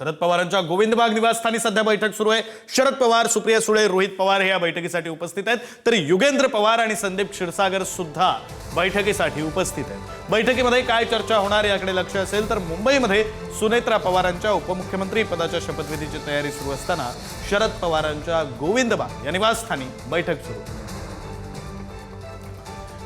शरद पवारांच्या गोविंदबाग निवासस्थानी सध्या बैठक सुरू आहे. शरद पवार सुप्रिया सुळे रोहित पवार हे या बैठकीसाठी उपस्थित आहेत. तर युगेंद्र पवार आणि संदीप क्षीरसागर सुद्धा बैठकीसाठी उपस्थित आहेत. बैठकीमध्ये काय चर्चा होणार याकडे लक्ष असेल तर मुंबईमध्ये सुनेत्रा पवारांच्या उपमुख्यमंत्री पदाच्या शपथविधीची तयारी सुरू असताना शरद पवारांच्या गोविंदबाग या निवासस्थानी बैठक सुरू. आहे.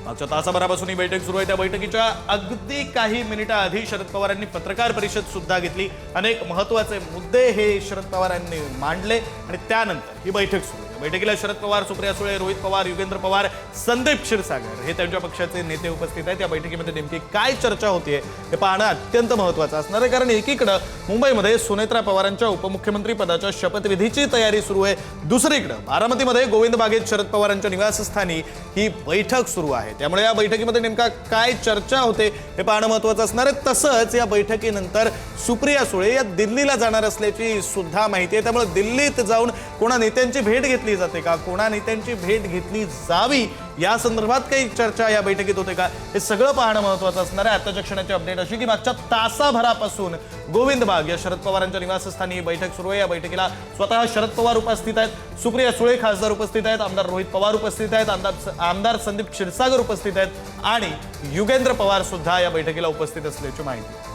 मागच्या तासाभरापासून ही बैठक सुरू आहे. त्या बैठकीच्या अगदी काही मिनिटाआधी शरद पवारांनी पत्रकार परिषद सुद्धा घेतली. अनेक महत्त्वाचे मुद्दे हे शरद पवारांनी मांडले आणि त्यानंतर ही बैठक सुरू आहे. बैठकीला शरद पवार सुप्रिया सुळे रोहित पवार युगेंद्र पवार संदीप क्षीरसागर हे त्यांच्या पक्षाचे नेते उपस्थित आहेत. या बैठकीमध्ये नेमकी काय चर्चा होतीये हे पाहणं अत्यंत महत्वाचं असणार आहे. कारण एकीकडं मुंबईमध्ये सुनेत्रा पवारांच्या उपमुख्यमंत्री पदाच्या शपथविधीची तयारी सुरू आहे. दुसरीकडं बारामतीमध्ये गोविंद बागेत शरद पवारांच्या निवासस्थानी ही बैठक सुरू आहे. त्यामुळे या बैठकीमध्ये नेमका काय चर्चा होते हे पाहणं महत्वाचं असणार आहे. तसंच या बैठकीनंतर सुप्रिया सुळे या दिल्लीला जाणार असल्याची सुद्धा माहिती आहे. त्यामुळे दिल्लीत जाऊन कोणा नेत्यांची भेट घेतली जाते का? कोणा नेत्यांची भेट घेतली जावी? या संदर्भात काही चर्चा या बैठकीत होते का? हे सगळं पाहणं महत्वाचं असणार आहे. आताच्या क्षणाची अपडेट अशी की मागच्या तासाभरापासून गोविंद बाग या शरद पवारांच्या निवासस्थानी ही बैठक सुरू आहे. या बैठकीला स्वतः शरद पवार उपस्थित आहेत. सुप्रिया सुळे खासदार उपस्थित आहेत. आमदार रोहित पवार उपस्थित आहेत. आमदार आमदार संदीप क्षीरसागर उपस्थित आहेत. आणि युगेंद्र पवार सुद्धा या बैठकीला उपस्थित असल्याची माहिती.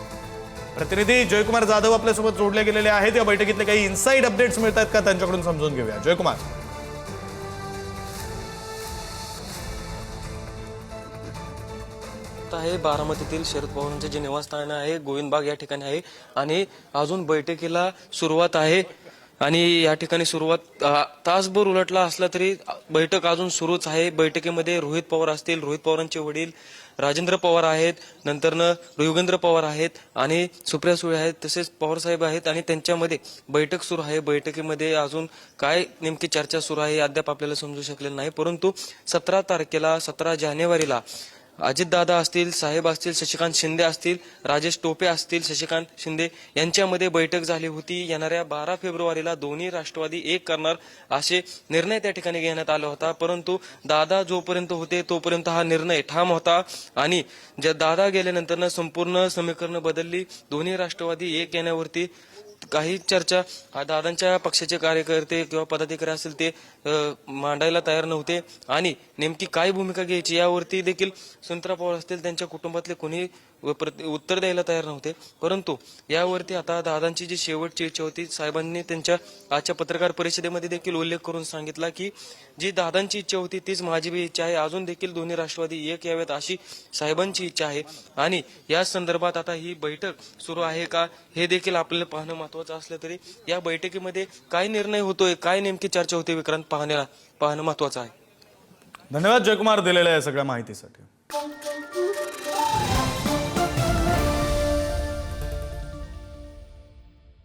प्रतिनिधी जयकुमार जाधव आपल्यासोबत जोडले गेलेले आहेत. या बैठकीतले काही इन्साईड अपडेट्स मिळतात का? त्यांच्याकडून समजून घेऊया. जयकुमार. आहे बारामतीतील शरद पवारांचे जे निवासस्थान आहे गोविंदबाग या ठिकाणी आहे. आणि अजून बैठकीला सुरुवात आहे. आणि या ठिकाणी सुरुवात तासभर उलटला असला तरी बैठक अजून सुरूच आहे. बैठकीमध्ये रोहित पवार असतील रोहित पवारांचे वडील राजेंद्र पवार आहेत नंतरनं युगेंद्र पवार आहेत आणि सुप्रिया सुळे आहेत तसेच पवार साहेब आहेत आणि त्यांच्यामध्ये बैठक सुरू आहे. बैठकीमध्ये अजून काय नेमकी चर्चा सुरू आहे हे अद्याप आपल्याला समजू शकलेलं नाही. परंतु सतरा तारखेला सतरा जानेवारीला अजितदादा असतील साहेब असतील शशिकांत शिंदे असतील राजेश टोपे असतील शशिकांत शिंदे यांच्यामध्ये बैठक झाली होती. येणाऱ्या बारा फेब्रुवारीला दोन्ही राष्ट्रवादी एक करणार असे निर्णय त्या ठिकाणी घेण्यात आला होता. परंतु दादा जोपर्यंत होते तोपर्यंत हा निर्णय ठाम होता आणि ज्या दादा गेल्यानंतर संपूर्ण समीकरणं बदलली. दोन्ही राष्ट्रवादी एक येण्यावरती काही चर्चा दादांच्या पक्षाचे कार्यकर्ते किंवा पदाधिकारी असतील ते मांडायला तयार नव्हते. आणि नेमकी काय भूमिका घ्यायची यावरती देखील सुंतरा पवार असतील त्यांच्या कुटुंबातले कोणी प्रति- उत्तर द्यायला तयार नव्हते. परंतु यावरती आता दादांची जी शेवटची इच्छा होती साहेबांनी त्यांच्या आजच्या पत्रकार परिषदेमध्ये देखील उल्लेख करून सांगितला की जी दादांची इच्छा होती तीच माझी बी इच्छा आहे. अजून देखील दोन्ही राष्ट्रवादी एक यावेत अशी साहेबांची इच्छा आहे. आणि या संदर्भात आता ही बैठक सुरू आहे का हे देखील आपल्याला पाहणं महत्वाचं असलं तरी या बैठकीमध्ये काय निर्णय होतोय काय नेमकी चर्चा होते विक्रांत पाहण्याला? पाहणं महत्वाचं आहे. धन्यवाद जयकुमार दिलेल्या या सगळ्या माहितीसाठी.